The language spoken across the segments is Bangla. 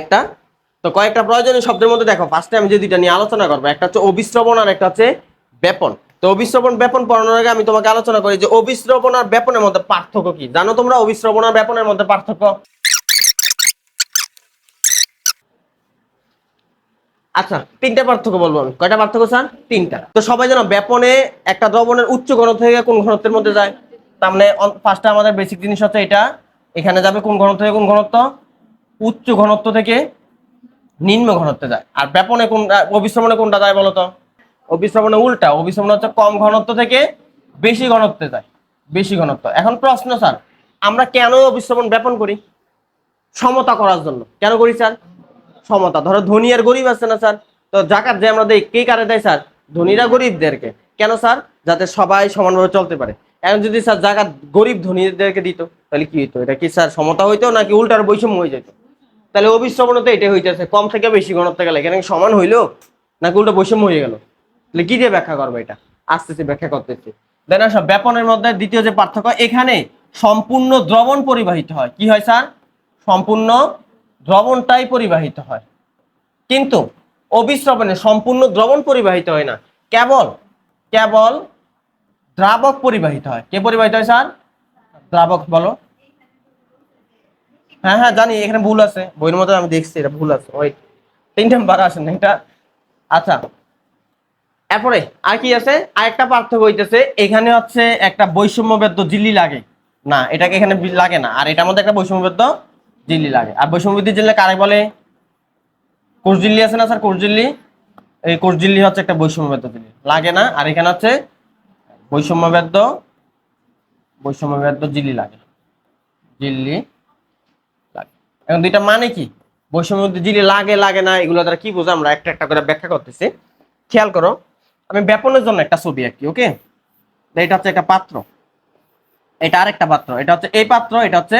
একটা। তো কয়েকটা প্রয়োজনীয় শব্দের মধ্যে দেখো ফার্স্টে আমি যে দুইটা নিয়ে আলোচনা করব, একটা হচ্ছে অবিশ্রবণ আর একটা হচ্ছে ব্যাপন। তো অবিশ্রবণ ব্যাপন পড়ানোর আগে আমি তোমাকে আলোচনা করি যে অবিশ্রবণ আর ব্যাপনের মধ্যে পার্থক্য কি। জানো তোমরা অবিশ্রবণ আর ব্যাপনের মধ্যে পার্থক্য? আচ্ছা তিনটা পার্থক্য বলব আমি। কয়টা পার্থক্য, স্যার? তিনটা। তো সবাই জানো, ব্যাপনে একটা দ্রবণের উচ্চ ঘনত্ব থেকে কোন ঘনত্বের মধ্যে যায়? তার মানে ফার্স্টে আমাদের বেসিক জিনিস হচ্ছে এটা। এখানে যাবে কোন ঘনত্ব থেকে কোন ঘনত্ব? উচ্চ ঘনত্ব থেকে নিম্ন ঘনত্বে যায়। আর ব্যাপনে কোনটা অবিশ্রমণে কোনটা যায় বলতো অবিশ্রমণে উল্টা অবিশ্রমণ হচ্ছে কম ঘনত্ব থেকে বেশি ঘনত্বে যায়। বেশি ঘনত্ব। এখন প্রশ্ন, স্যার, আমরা কেন অবিশ্রমণ ব্যাপন করি? সমতা করার জন্য। কেন করি, স্যার? সমতা। ধরো ধনী আর গরিব আছে না, স্যার? তো জাকাত যে আমরা দেই, কে কারে দেয়, স্যার? ধনীরা গরিবদেরকে। কেন, স্যার? যাতে সবাই সমানভাবে চলতে পারে। এখন যদি, স্যার, জাকাত গরিব ধনীদেরকে দিত, তাহলে কি হইতো? এটা কি, স্যার, সমতা হইতো নাকি উল্টার বৈষম্য হয়ে যেত তাহলে অবিশ্রমণে তো এটাই হইতেছে, কম থেকে বেশি ঘনত্ব গেলে এখানে সমান হইল? নাকি উল্টা বৈষম্য হয়ে গেল? তাহলে কি দিয়ে ব্যাখ্যা করব এটা? আসতেছি ব্যাখ্যা করতেছি। দেন আসো, ব্যাপনের মধ্যে দ্বিতীয় যে পার্থক্য, এখানে সম্পূর্ণ দ্রবণ পরিবাহিত হয়। কি হয় স্যার? সম্পূর্ণ দ্রবণটাই পরিবাহিত হয়। কিন্তু অবিশ্রবণে সম্পূর্ণ দ্রবণ পরিবাহিত হয় না। কেবল কেবল দ্রাবক পরিবাহিত হয়। কে পরিবাহিত হয় স্যার? দ্রাবক, বলো। হ্যাঁ হ্যাঁ জানি, এখানে ভুল আছে। বইয়ের মধ্যে আমি দেখছি, এটা ভুল আছে। ওই তিনটা বার আসেন এটা আচ্ছা। এরপরে আর কি আছে? আরেকটা পার্থক্য হইতেছে, এখানে হচ্ছে একটা বৈষম্যবেদ্য জিল্লি লাগে। না, এটাকে এখানে লাগে না। আর এটার মধ্যে একটা বৈষম্যবেদ্য জিল্লি লাগে। আর বৈষম্যবৃদ্ধি জিল্লি কারে বলে? কোর্জিল্লি আছে না, স্যার কোর্জিল্লি এই কোর্জিল্লি হচ্ছে একটা বৈষম্যবেদ্য জিল্লি। লাগে না। আর এখানে হচ্ছে বৈষম্যবেদ্য বৈষম্যবেদ্য জিল্লি লাগে। জিল্লি এখন দুইটা মানে কি? বৈষম্যবেদ্য জিল্লি লাগে লাগে না, এগুলো দ্বারা কি বোঝো? আমরা একটা একটা করে ব্যাখ্যা করতেছি। খেয়াল করো, আমি ব্যাপনের জন্য একটা ছবি আঁকি, ওকে? এটা হচ্ছে একটা পাত্র। এটা আরেকটা পাত্র। এটা হচ্ছে এই পাত্র, এটা হচ্ছে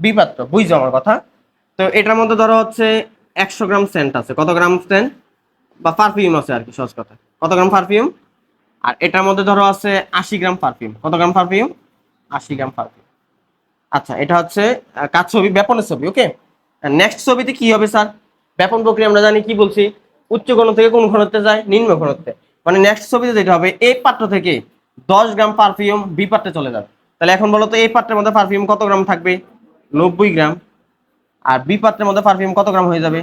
বি পাত্র। বুঝছ আমার কথা? তো এটার মধ্যে ধরো হচ্ছে একশো গ্রাম সেন্ট আছে। কত গ্রাম সেন্ট? বা পারফিউম আছে আর কি, সহজ কথা। কত গ্রাম পারফিউম? আর এটার মধ্যে ধরো আছে আশি গ্রাম পারফিউম। কত গ্রাম পারফিউম? আশি গ্রাম পারফিউম। আচ্ছা এটা হচ্ছে কাজ ছবি, ব্যাপনের ছবি, ওকে? নেক্সট ছবিতে কি হবে, স্যার? ব্যাপন প্রক্রিয়া, আমরা জানি কি বলছি? উচ্চ ঘন থেকে কোন ঘনত্বে যায়? নিম্ন ঘনত্বে। মানে নেক্সট ছবিতে যেটা হবে এই পাত্র থেকে দশ গ্রাম পারফিউম বি পাত্রে চলে যাবে। তাহলে এখন বলো তো এই পাত্রের মধ্যে পারফিউম কত গ্রাম থাকবে? নব্বই গ্রাম। আর বি পাত্রের মধ্যে পারফিউম কত গ্রাম হয়ে যাবে?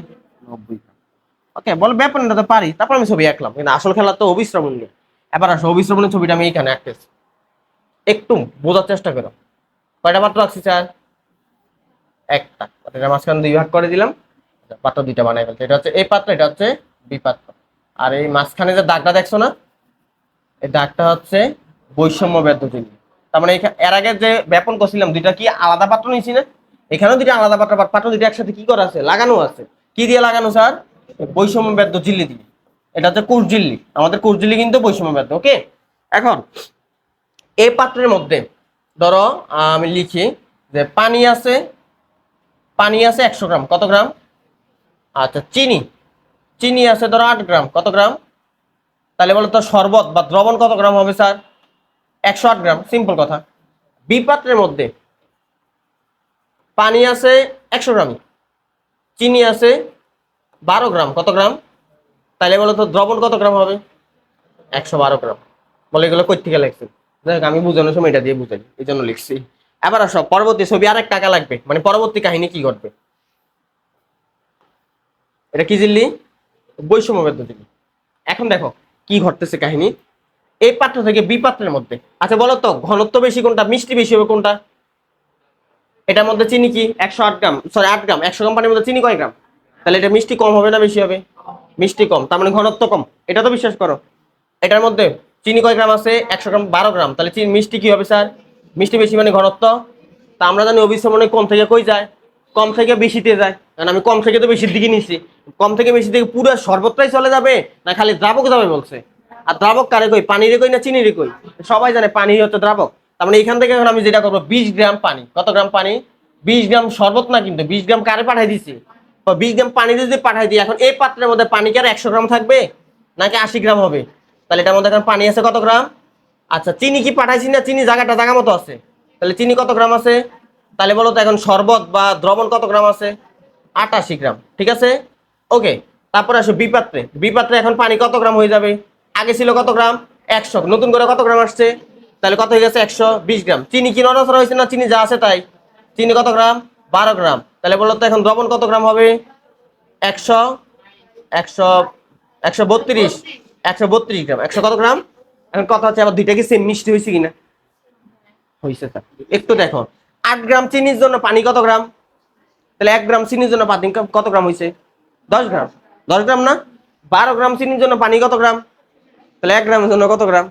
নব্বই গ্রাম। ওকে, বলো ব্যাপারটা তো পারি, তারপর আমি ছবি আঁকলাম। কিন্তু আসল খেলা তো অবিশ্রমণ নিয়ে এবার আসো অবিশ্রমণের ছবিটা আমি এখানে আঁকতেছি। একটু বোঝার চেষ্টা করো। কয়টা পাত্র আঁকছি স্যার? একটা। এটা মাঝখানে দুই ভাগ করে দিলাম। পাত্র দুইটা বানাই ফেলছে। এটা হচ্ছে এই পাত্র, এটা হচ্ছে বি পাত্র। আর এই মাঝখানে যে দাগটা দেখছ না, এই দাগটা হচ্ছে বৈষম্য জিনিস। তার মানে এর আগে যে ব্যাপন করছিলাম, দুইটা কি আলাদা পাত্র নিয়েছি না? এখানেও দুইটা আলাদা পাত্র পাত্র দুইটা একসাথে কি করা আছে? লাগানো আছে। কি দিয়ে লাগানো, স্যার? বৈষম্য ব্যাধ জিল্লি দিয়ে। এটা হচ্ছে কুরজিল্লি। আমাদের কুরজিল্লি কিন্তু বৈষম্য ব্যাধ ওকে? এখন, এই পাত্রের মধ্যে ধরো, আমি লিখি যে পানি আছে পানি আছে একশো গ্রাম, কত গ্রাম? আচ্ছা চিনি। চিনি আছে ধরো আট গ্রাম, কত গ্রাম? তাহলে বলো তো শরবত বা দ্রবণ কত গ্রাম হবে স্যার? একশো আট গ্রাম, সিম্পল কথা। বিপাত্রের মধ্যে পানি আছে একশো গ্রাম, চিনি আছে বারো গ্রাম, কত গ্রাম? তাহলে বলো তো দ্রবণ কত গ্রাম হবে? একশো বারো গ্রাম। বলে এগুলো কই থেকে লিখছি আমি বোঝানোর সময় এটা দিয়ে বুঝাই, এই জন্য লিখছি। এবার আসো, পরবর্তী ছবি আর এক টাকা লাগবে মানে পরবর্তী কাহিনী কি ঘটবে? এটা কি জিল্লি? বৈষম্যবেদ্য জিল্লি। এখন দেখো, কি ঘটতেছে কাহিনী। এই পাত্র থেকে বি পাত্রের মধ্যে। আচ্ছা বলো তো, ঘনত্ব বেশি কোনটা, মিষ্টি বেশি হবে কোনটা? এটার মধ্যে চিনি কি? একশো আট গ্রাম সরি আট গ্রাম। একশো গ্রাম পানির মধ্যে চিনি কয় গ্রাম? তাহলে এটা মিষ্টি কম হবে না বেশি হবে? মিষ্টি কম, তার মানে ঘনত্ব কম। এটা তো বিশ্বাস করো। এটার মধ্যে চিনি কয় গ্রাম আছে? একশো গ্রাম, বারো গ্রাম। তাহলে চিনি মিষ্টি কি হবে, স্যার? মিষ্টি বেশি মানে ঘনত্ব। তা আমরা জানি অবিশ্রমণে কম থেকে কই যায়? কম থেকে বেশিতে যায়। কারণ আমি কম থেকে তো বেশির দিকে নিছি। কম থেকে বেশি থেকে পুরো সর্বত্রই চলে যাবে না খালি দ্রাবক যাবে বলছে? আর দ্রাবক কারে কই? পানি রে কই না চিনি রে কই? সবাই জানে পানি হচ্ছে দ্রাবক। তার মানে এখান থেকে এখন আমি যেটা করব, বিশ গ্রাম পানি। কত গ্রাম পানি? বিশ গ্রাম শরবত না কিন্তু? বিশ গ্রাম কারে পাঠাই দিছি? বিশ গ্রাম পানি যদি পাঠাই দিই, এখন এই পাত্রের মধ্যে পানি কি আর একশো গ্রাম থাকবে? নাকি আশি গ্রাম হবে? তাহলে এটার মধ্যে এখন পানি আছে কত গ্রাম? আচ্ছা চিনি কি পাঠাইছি না চিনি জায়গাটা জায়গা মতো আছে? তাহলে চিনি কত গ্রাম আছে? তাহলে বলো তো এখন শরবত বা দ্রবণ কত গ্রাম আছে? আটাশি গ্রাম, ঠিক আছে? ওকে, তারপরে আসো বি পাত্রে বি পাত্রে এখন পানি কত গ্রাম হয়ে যাবে? আগে ছিল কত গ্রাম? একশো। নতুন করে কত গ্রাম আসছে? তাহলে কত হয়ে গেছে? একশো বিশ গ্রাম। চিনি কি নড়াচড়া হয়েছে না চিনি যা আছে তাই? চিনি কত গ্রাম? বারো গ্রাম। তাহলে বলো তো এখন দ্রবণ কত গ্রাম হবে? একশো একশো একশো বত্রিশ। একশো বত্রিশ গ্রাম। একশো কত গ্রাম? এখন কথা হচ্ছে আবার দুইটা কি সেম মিষ্টি হয়েছে কিনা? হয়েছে স্যার একটু দেখো। আট গ্রাম চিনির জন্য পানি কত গ্রাম? তাহলে এক গ্রাম চিনির জন্য পানি কত গ্রাম হয়েছে? দশ গ্রাম। দশ গ্রাম না? বারো গ্রাম চিনির জন্য পানি কত গ্রাম? তাহলে এক গ্রামের জন্য কত গ্রাম?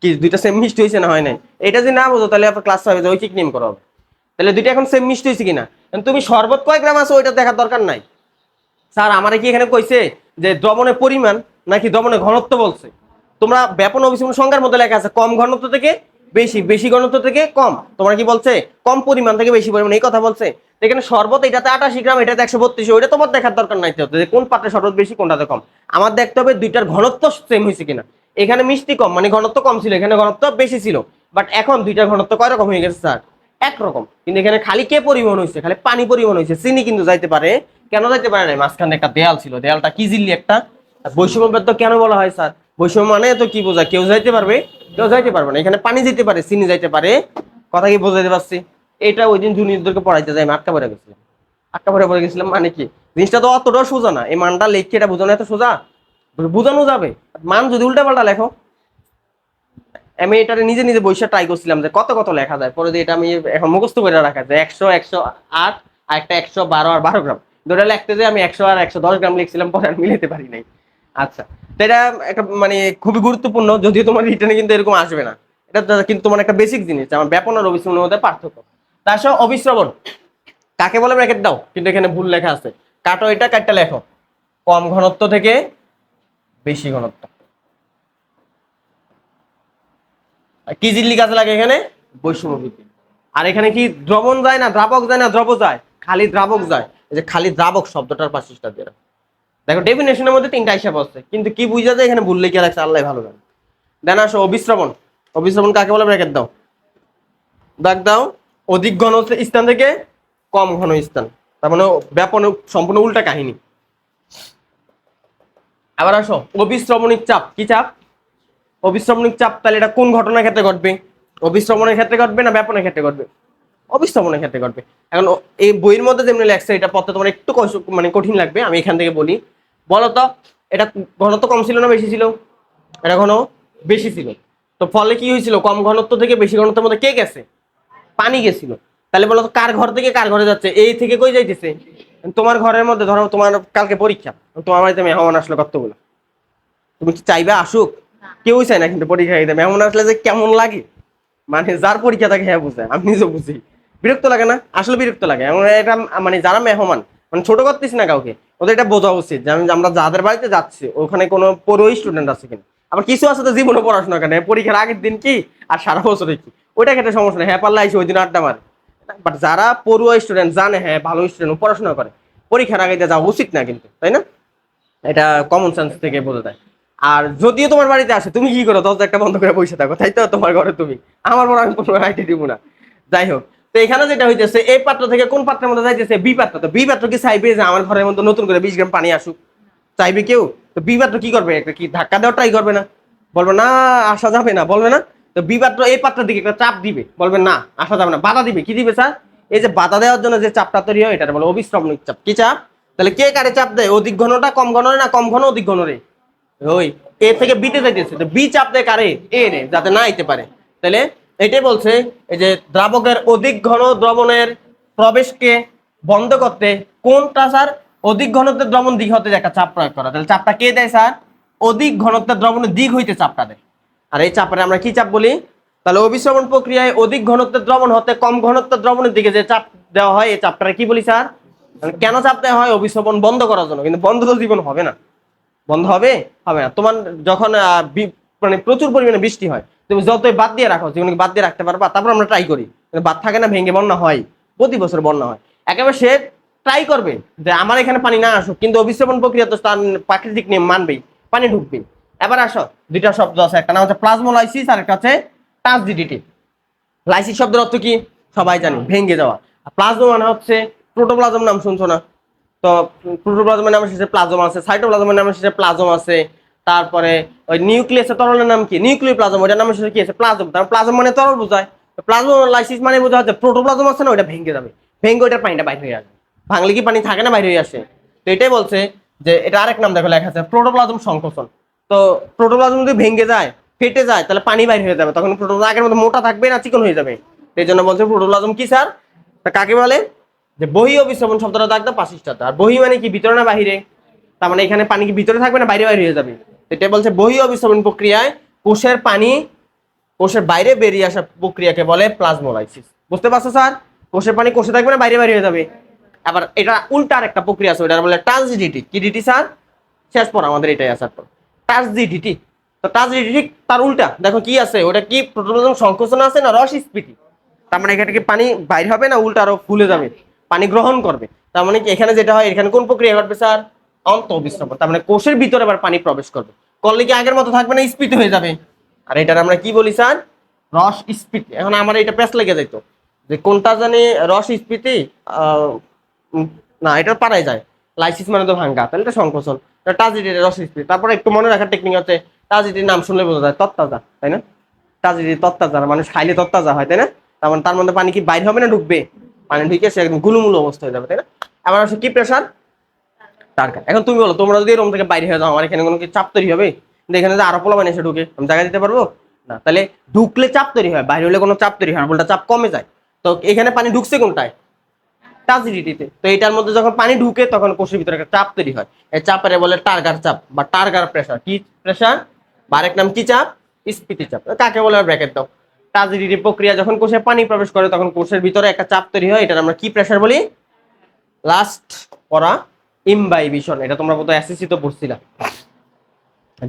কি, দুইটা সেম মিষ্টি হয়েছে না হয় নাই? এটা যদি না বোঝো, তাহলে আপনার ক্লাস ফাইভে ঐকিক নিয়ম করা তাহলে দুইটা এখন সেম মিষ্টি হয়েছে কিনা? তুমি শরবত কয় গ্রাম আছো, ওইটা দেখার দরকার নাই। স্যার, আমারে কি এখানে কইছে যে দ্রবণের পরিমাণ নাকি দ্রবণের ঘনত্ব বলছে? তোমরা ব্যাপন অভিসরণ সংখ্যার মধ্যে লেখা আছে, কম ঘনত্ব থেকে বেশি বেশি ঘনত্ব থেকে কম। তোমরা কি বলছে? কম পরিমাণ থেকে বেশি পরিমাণ, এই কথা বলছে। এখানে শরবত, এটাতে আটাশি গ্রাম, এটাতে একশো বত্রিশ, ওইটা তোমার দেখার দরকার নাই যে কোন পাত্রে শরবত বেশি, কোনটাতে কম। আমার দেখতে হবে দুইটার ঘনত্ব সেম হয়েছে কিনা। এখানে মিষ্টি কম মানে ঘনত্ব কম ছিল, এখানে ঘনত্ব বেশি ছিল। বাট এখন দুইটার ঘনত্ব কয় রকম হয়ে গেছে, স্যার? একরকম কিন্তু এখানে খালি কে পরিবহন হয়েছে? খালি পানি পরিবহন হয়েছে। চিনি কিন্তু যাইতে পারে। কেন যাইতে পারে না মাঝখানে একটা দেয়াল ছিল, দেয়ালটা কি জিল্লি একটা? বৈষম্য তো কেন বলা হয়, স্যার? বৈষম্য মানে তো কি বোঝা কেউ যাইতে পারবে, কেউ যাইতে পারবে না। এখানে পানি যেতে পারে, চিনি যাইতে পারে। কথা কি বোঝাইতে পারছি? এটা ওই দিন জুনিয়রদেরকে পড়াইতে যাই, আমি আটকা পড়ে গেছিলাম। আটকা পড়ে পড়ে গেছিলাম মানে কি? জিনিসটা তো অতটাও সোজা না। এই মানটা লেখকে এটা বোঝানো এত সোজা? বোঝানো যাবে। মান যদি উল্টা পাল্টা লেখো। আমি এটা নিজে নিজে বৈশা ট্রাই করছিলাম যে কত কত লেখা যায়। পরে এটা আমি এখন মুখস্থ করে রাখা যায়। একশো একশো আট আর একটা একশো বারো আর বারো গ্রাম। দুটা লিখতে যে আমি একশো আর একশো দশ গ্রাম লিখছিলাম, পরে আর মিলাতে পারি নাই। আচ্ছা এটা একটা মানে খুবই গুরুত্বপূর্ণ, যদিও তোমার রিটার্নে কিন্তু এরকম আসবে না। এটা কিন্তু তোমার একটা বেসিক জিনিস, আমার ব্যাপন আর অবিশ্রবণের মধ্যে পার্থক্য। তার সহ অবিশ্রবণ কাকে বলে ব্র্যাকেট দাও? কিন্তু এখানে ভুল লেখা আছে। কাটো এটা, কাটটা লেখো। কম ঘনত্ব থেকে বেশি ঘনত্ব। কি জিল্লি কাজে লাগে এখানে? বৈষম্য আর এখানে কি দ্রবণ যায় না? দ্রাবক যায় না? দ্রব যায়। খালি দ্রাবক যায়। এই যে খালি দ্রাবক শব্দটার পাশে দিয়ে। দেখো ডেফিনেশনের মধ্যে তিনটা হিসাব আছে। কিন্তু কি বুঝা যায় এখানে ভুল লিখে রাখছে আল্লাহ ভালো জানে। দেন আসো অবিশ্রবণ। অবিশ্রবণ কাকে বলে? ব্র্যাকেট দাও। দাগ দাও। অধিক ঘন স্থান থেকে কম ঘন স্থান। তার মানে ব্যাপন, সম্পূর্ণ উল্টা কাহিনী। আবার আসো অবিশ্রমণিক চাপ। কি চাপ? অবিশ্রমণিক চাপ, তাহলে এটা কোন ঘটনার ক্ষেত্রে ঘটবে? অবিশ্রমণের ক্ষেত্রে ঘটবে না ব্যাপনের ক্ষেত্রে ঘটবে? অবিশ্রমণের ক্ষেত্রে ঘটবে। এখন এই বইয়ের মধ্যে যেমনি লেখছে, এটা পড়তে তোমার একটু মানে কঠিন লাগবে। আমি এখান থেকে বলি বলো তো এটা ঘনত্ব কম ছিল না বেশি ছিল? এটা ঘন বেশি ছিল। তো ফলে কি হয়েছিল? কম ঘনত্ব থেকে বেশি ঘনত্বের মধ্যে কে গেছে? পানি গেছিল। তাহলে বলতো কার ঘর থেকে কার ঘরে যাচ্ছে? এই থেকে কই যাইতেছে? তোমার ঘরের মধ্যে ধরো তোমার কালকে পরীক্ষা। তোমার বাড়িতে মেহমান আসলো কতগুলো? তুমি কি চাইবে আসুক? কেউ চায় না কিন্তু পরীক্ষা দিতে। মেহমান আসলে যে কেমন লাগে? মানে যার পরীক্ষা থাকে হ্যাঁ বুঝে আমি নিজে বুঝি। বিরক্ত লাগে না? আসলে বিরক্ত লাগে। এমন এটা মানে যারা মেহমান মানে ছোট করতেছি না কাউকে। ওদের এটা বোঝা উচিত যে আমি আমরা যাদের বাড়িতে যাচ্ছি, ওখানে কোনো পড়ুই স্টুডেন্ট আছে কিনা। আবার কিছু আছে তো জীবনে পড়াশোনা করে পরীক্ষার আগের দিন কি আর সারা বছরে কি? ওইটা ক্ষেত্রে সমস্যা নেই। হ্যাঁ পারলে আইসি ওই দিন আড্ডা মারে। বাট যারা পড়ুয়া স্টুডেন্ট জানে হ্যাঁ ভালো স্টুডেন্ট পড়াশোনা করে, পরীক্ষার আগে দিয়ে যাওয়া উচিত না কিন্তু, তাই না? এটা কমন সেন্স থেকে বোঝা যায়। আর যদিও তোমার বাড়িতে আসে, তুমি কি করো? দরজা একটা বন্ধ করে বসে থাকো, তাই তো? তোমার ঘরে তুমি। আমার বড় আমি কোনো আইটি দিব না। যাই হোক। তো এখানে যেটা হইতেছে, এই পাত্র থেকে কোন পাত্রের মধ্যে যাইতেছে? বি পাত্র। তো বি পাত্র কি চাইবে যে আমার ঘরের মধ্যে নতুন করে বিশ গ্রাম পানি আসুক? চাইবে কেউ? তো বি পাত্র কি করবে? একটা কি ধাক্কা দেওয়া ট্রাই করবে না? বলবে, না, আসা যাবে না। বলবে না? তো বি পাত্র এই পাত্রের দিকে একটা চাপ দিবে। বলবে, না, আসা যাবে না। বাধা দিবে। কি দিবে স্যার এই যে বাধা দেওয়ার জন্য যে চাপটা তৈরি হয় এটা বলে অবিশ্রমণিক চাপ। কি চাপ? তাহলে কে কারে চাপ দেয়? অধিক ঘনটা কম ঘন না কম ঘন, অধিক ঘন রে ওই। এ থেকে বিতে যাইতেছে। তো বি চাপ দেয় কারে? এ রে, যাতে না আইতে পারে। তাহলে এটাই বলছে, এই যে দ্রাবকের অধিক ঘন দ্রবণের প্রবেশকে বন্ধ করতে কোনটা স্যার অধিক ঘনত্বের দ্রবণ দিক হতে একটা চাপ প্রয়োগ করা? তাহলে চাপটা কে দেয় স্যার? অধিক ঘনত্বের দ্রবণের দিক হইতে চাপটা দেয়। আর এই চাপটা আমরা কি চাপ বলি? তাহলে অভিশ্রবণ প্রক্রিয়ায় অধিক ঘনত্বের দ্রবণ হতে কম ঘনত্বের দ্রবণের দিকে যে চাপ দেওয়া হয়, এই চাপটা কি বলি স্যার? কেন চাপ দেওয়া হয়? অভিশ্রবণ বন্ধ করার জন্য। কিন্তু বন্ধ তো জীবন হবে না। বন্ধ হবে? হবে না। তোমার যখন মানে প্রচুর পরিমাণে বৃষ্টি হয় তুমি যতই বাদ দিয়ে রাখো, জীবনকে বাদ দিয়ে রাখতে পারবা, তারপর আমরা ট্রাই করি। বাদ থাকে না, ভেঙে বন্যা হয়, প্রতি বছর বন্যা হয়। একেবারে সে ট্রাই করবে যে আমার এখানে পানি না আসুক, কিন্তু অভিশ্রবণ প্রক্রিয়া তো তার প্রাকৃতিক নিয়ম মানবেই, পানি ঢুকবে এবার আসো, দুইটা শব্দ আছে একটা নাম হচ্ছে প্লাজমোলাইসিস আর একটা হচ্ছে ট্রান্সডিডিটি লাইসিস শব্দের অর্থ কি? সবাই জানি, ভেঙে যাওয়া। প্লাজমা মানে হচ্ছে প্রোটোপ্লাজম নাম শুনছো না? তো প্রোটোপ্লাজমের নামের শেষে প্লাজম আছে সাইটোপ্লাজমের নামের শেষে প্লাজম আছে তারপরে ওই নিউক্লিয়াসের তরলের নাম কি? নিউক্লিয় প্লাজম ওইটার নামের শেষে কি আছে? প্লাজম। তার প্লাজম মানে তরল বোঝায়। প্লাজম লাইসিস মানে বোঝা হচ্ছে প্রোটোপ্লাজম আছে না, ওইটা ভেঙে যাবে। ভেঙে ওইটার পানিটা বাইরে হয়ে আসবে। ভাঙলে কি পানি থাকে না, বাইরে হয়ে আসে? তো এটাই বলছে যে এটা আরেক নাম দেখো, লেখা আছে, প্রোটোপ্লাজম সংকোচন। তো প্রোটোপ্লাজম যদি ভেঙে যায়, ফেটে যায়, তাহলে পানি বাইরে হয়ে যাবে। তখন প্রোটোপ্লাজম আগের মতো মোটা থাকবে না, চিকন হয়ে যাবে। এই জন্য বলছে প্রোটোপ্লাজম কি, স্যার? তা কাকে বলে? যে বহি অবিশ্রবণ শব্দটা দাগ দাও আর বহি মানে কি? ভিতরে না বাহিরে। তার মানে এখানে পানি কি ভিতরে থাকবে না, বাইরে বাইরে হয়ে যাবে? এটা বলছে বহি অবিশ্রবণ প্রক্রিয়ায় কোষের পানি কোষের বাইরে বেরিয়ে আসা প্রক্রিয়াকে বলে প্লাজমোলাইসিস। বুঝতে পারছ, স্যার? কোষের পানি কোষে থাকবে না, বাইরে বাইরে হয়ে যাবে। আবার এটা উল্টার একটা প্রক্রিয়া আছে ওটা বলে ট্রান্সডিটি কি ডিটি, স্যার? শেষ পর আমাদের এটাই আসার পর ট্রান্সডিটি তো ট্রান্সডিটি তার উল্টা। দেখো কি আছে, ওটা কি প্রোটোপ্লাজম সংকোচন আছে না রস স্ফীতি? তার মানে এখানে কি পানি বাইরে হবে না, উল্টা আরও ফুলে যাবে? পানি গ্রহণ করবে। তার মানে কি এখানে যেটা হয়, এখানে কোন প্রক্রিয়া ঘটবে, স্যার? অন্ত বিস্রবণ তার মানে কোষের ভিতরে আবার পানি প্রবেশ করবে। করলে কি আগের মতো থাকবে না স্ফীত হয়ে যাবে? আর এটার আমরা কি বলি, স্যার? রস স্ফীতি এখন আমার এটা প্যাস লেগে যেত যে কোনটা জানি রস স্ফীতি না, এটা পারাই যায়। লাইসিস মানে তো ভাঙ্গা, তাহলে এটা সংকোচন। টাজিটির রস স্ফীতি তারপরে একটু মনে রাখার টেকনিক হচ্ছে টাজিটির নাম শুনলে বোঝা যায়, তত্তাজা, তাই না? তাজরি তত্তাজা, মানুষ খাইলে তত্তাজা হয়, তাই না? তার মানে তার মধ্যে পানি কি বাইরে হবে না, ঢুকবে? পানি ঢুকে সে একদম গুলুমুলু অবস্থা হয়ে যাবে, তাই না? আমার হচ্ছে কি প্রেশার টার্গেট এখন তুমি বলো, তোমরা যদি রুম থেকে বাইরে হয়ে যাও, আমার এখানে কোনো চাপ তৈরি হবে? কিন্তু এখানে যে আরও পোলা এসে ঢুকে, আমি জায়গা দিতে পারব? না, তাহলে ঢুকলে চাপ তৈরি হয়, বাইরে হলে কোনো চাপ তৈরি হয় না, উল্টা চাপ কমে যায়। তো এখানে পানি ঢুকছে কোনটায়? টাজিডিটিতে তো এটার মধ্যে যখন পানি ঢুকে, তখন কোষের ভিতরে একটা চাপ তৈরি হয়। এই চাপের বলে টার্গার চাপ বা টার্গার প্রেশার কি প্রেশার বা আরেক নাম কি চাপ? স্ফীতি চাপ। কাকে বলে ব্র্যাকেট দাও? টাজিডিটি প্রক্রিয়া যখন কোষে পানি প্রবেশ করে, তখন কোষের ভিতরে একটা চাপ তৈরি হয়। এটার আমরা কি প্রেশার বলি? লাস্ট পড়া ইমবাইবিশন, এটা তোমরা বোধহয় এসএসসি তো পড়ছিলা।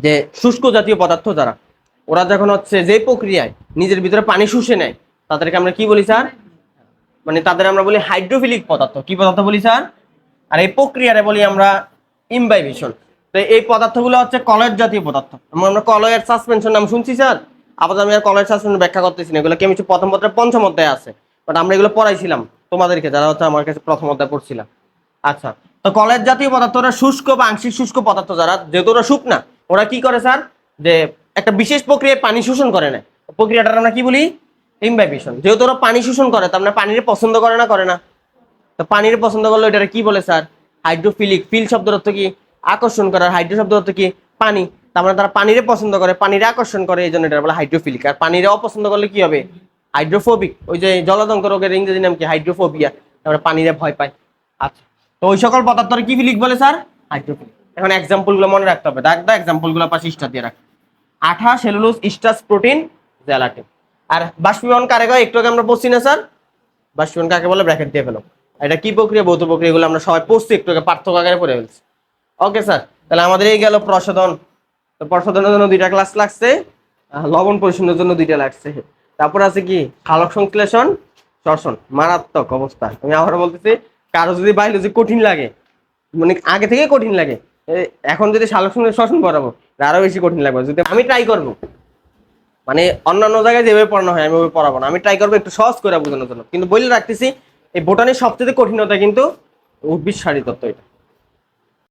যে শুষ্ক জাতীয় পদার্থ যারা, ওরা যখন হচ্ছে যে প্রক্রিয়ায় নিজের ভিতরে পানি শুষে নেয়, তাদেরকে আমরা কি বলি, স্যার? মানে তাদের আমরা বলি হাইড্রোফিলিক পদার্থ। কি পদার্থ বলি, স্যার? আর এই প্রক্রিয়ারে বলি আমরা ইমবাইবিশন। তো এই পদার্থগুলো হচ্ছে কলয়েড জাতীয় পদার্থ। আমরা কলয়েড সাসপেনশন নাম শুনছি, স্যার? আপাতত আমি আর কলয়েড সাসপেনশন ব্যাখ্যা করতেছি না, এগুলো কেমিস্ট্রি প্রথম পত্রে পঞ্চম অধ্যায়ে আছে। বাট আমরা এগুলো পড়াইছিলাম তোমাদেরকে, যারা হচ্ছে আমার কাছে প্রথম অধ্যায় পড়ছিলাম আচ্ছা কলেজ জাতীয় পদার্থ ওরা শুষ্ক বা আংশিক শুষ্ক পদার্থ যারা, যেহেতু ওরা শুকনা, ওরা কি করে স্যার? যে একটা বিশেষ প্রক্রিয়ায় পানি শোষণ করে না। প্রক্রিয়াটার আমরা কি বলি? ইমবাইবিশন যেহেতু ওরা পানি শোষণ করে, তার মানে পানির পছন্দ করে না করে না। তো পানির পছন্দ করলে এটা কি বলে স্যার? হাইড্রোফিলিক ফিল শব্দের অর্থ কি? আকর্ষণ করার। হাইড্রো শব্দের অর্থ কি? পানি। তার মানে তারা পানিরে পছন্দ করে, পানির আকর্ষণ করে, এই জন্য এটা বলে হাইড্রোফিলিক। আর পানিরে অপছন্দ করলে কি হবে? হাইড্রোফোবিক। ওই যে জলদঙ্ক রোগের ইংরেজি নাম কি? হাইড্রোফোবিয়া। তারপরে পানিরে ভয় পায়। আচ্ছা। তো ওই সকল পদার্থের কি ফিলিক বলে, স্যার? হাইড্রোফিলিক। এখন এক্সাম্পলগুলো মনে রাখতে হবে। ডাক দা এক্সাম্পলগুলো পাশে স্টার দিয়ে রাখ। আঠা, সেলুলোজ স্টাস প্রোটিন, জেলাটিন। আর বাষ্পীভবন কারে কয়? একটু আগে আমরা পড়ছি না, স্যার? বাষ্পীভবন কাকে বলে? ব্র্যাকেট দিয়ে ফেলো। এটা কি প্রক্রিয়া? ভৌত প্রক্রিয়া এগুলো আমরা সবাই পড়ছি। একটু আগে পার্থক্য আকারে পড়ে ফেলছি। Okay sir. তাহলে আমাদের এই গেল প্রসাধন। তো প্রসাধনের জন্য দুইটা ক্লাস লাগছে। লবণ পরিশোধনের জন্য দুইটা লাগছে। তারপর আছে কি? খালক সংশ্লেষণ, শ্বসন। মারাত্মক অবস্থা। আমি আবার বলতেছি কারও যদি বায়োলজি কঠিন লাগে মানে আগে থেকে কঠিন লাগে এখন যদি শালক শ্বসন পড়াবো আরও বেশি কঠিন লাগবে। যদি আমি ট্রাই করব মানে অন্যান্য জায়গায় যেভাবে পড়ানো হয়, আমি ওইভাবে পড়াবো না। আমি ট্রাই করব একটু সহজ করে বোঝানোর জন্য। কিন্তু বলে রাখতেছি, এই বোটানির সবচেয়ে কঠিনতা কিন্তু উদ্ভিদ সারি তত্ত্ব এটা।